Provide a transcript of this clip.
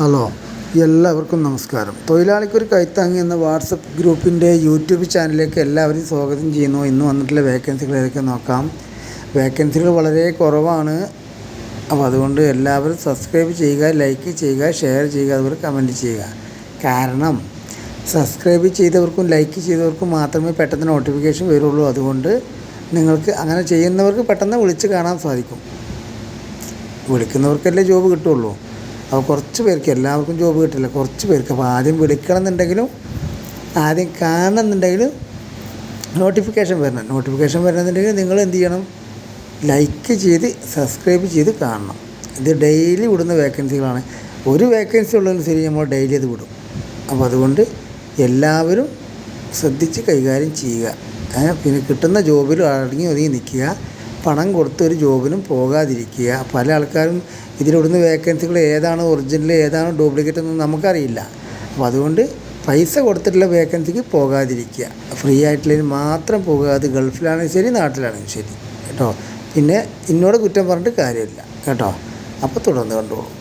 Hello എല്ലാവർക്കും നമസ്കാരം. തൊഴിലാളിക്കൊരു കൈത്താങ്ങി എന്ന വാട്സപ്പ് ഗ്രൂപ്പിന്റെ യൂട്യൂബ് ചാനലിലേക്ക് എല്ലാവരും സ്വാഗതം ചെയ്യുന്നു. ഇന്ന് വന്നിട്ടുള്ള വേക്കൻസികൾ ഏതൊക്കെ നോക്കാം. വേക്കൻസികൾ വളരെ കുറവാണ്. അപ്പോൾ അതുകൊണ്ട് എല്ലാവരും സബ്സ്ക്രൈബ് ചെയ്യുക ലൈക്ക് ചെയ്യുക ഷെയർ ചെയ്യുക അതുപോലെ കമന്റ് ചെയ്യുക. കാരണം സബ്സ്ക്രൈബ് ചെയ്തവർക്കും ലൈക്ക് ചെയ്തവർക്കും മാത്രമേ പെട്ടെന്ന് നോട്ടിഫിക്കേഷൻ വരുള്ളൂ. അതുകൊണ്ട് നിങ്ങൾക്ക് അങ്ങനെ ചെയ്യുന്നവർക്ക് പെട്ടെന്ന് വിളിച്ച് കാണാൻ സാധിക്കും. വിളിക്കുന്നവർക്കല്ലേ ജോബ് കിട്ടുള്ളൂ. അപ്പോൾ കുറച്ച് പേർക്ക് എല്ലാവർക്കും ജോബ് കിട്ടില്ല. കുറച്ച് പേർക്ക്. അപ്പോൾ ആദ്യം വിളിക്കണം എന്നുണ്ടെങ്കിലും ആദ്യം കാണണം എന്നുണ്ടെങ്കിൽ നോട്ടിഫിക്കേഷൻ വരണം. നോട്ടിഫിക്കേഷൻ വരണമെന്നുണ്ടെങ്കിൽ നിങ്ങൾ എന്ത് ചെയ്യണം? ലൈക്ക് ചെയ്ത് സബ്സ്ക്രൈബ് ചെയ്ത് കാണണം. ഇത് ഡെയിലി വിടുന്ന വേക്കൻസികളാണ് ഒരു വേക്കൻസി ഉള്ളതിന് ശരി നമ്മൾ ഡെയിലി അത് വിടും. അപ്പോൾ അതുകൊണ്ട് എല്ലാവരും ശ്രദ്ധിച്ച് കൈകാര്യം ചെയ്യുക. പിന്നെ കിട്ടുന്ന ജോബിൽ അടങ്ങി ഒതുങ്ങി നിൽക്കുക. പണം കൊടുത്ത് ഒരു ജോബിനും പോകാതിരിക്കുക. പല ആൾക്കാരും ഇതിലിടുന്ന വേക്കൻസികൾ ഏതാണ് ഒറിജിനൽ ഏതാണ് ഡ്യൂപ്ലിക്കേറ്റ് എന്നൊന്നും നമുക്കറിയില്ല. അപ്പോൾ അതുകൊണ്ട് പൈസ കൊടുത്തിട്ടുള്ള വേക്കൻസിക്ക് പോകാതിരിക്കുക. ഫ്രീ ആയിട്ടുള്ളതിന് മാത്രം പോകുക അത് ഗൾഫിലാണെങ്കിലും ശരി നാട്ടിലാണെങ്കിലും ശരി. കേട്ടോ? പിന്നെ എന്നോട് കുറ്റം പറഞ്ഞിട്ട് കാര്യമില്ല. കേട്ടോ? അപ്പോൾ തുടർന്ന് കണ്ടോളൂ.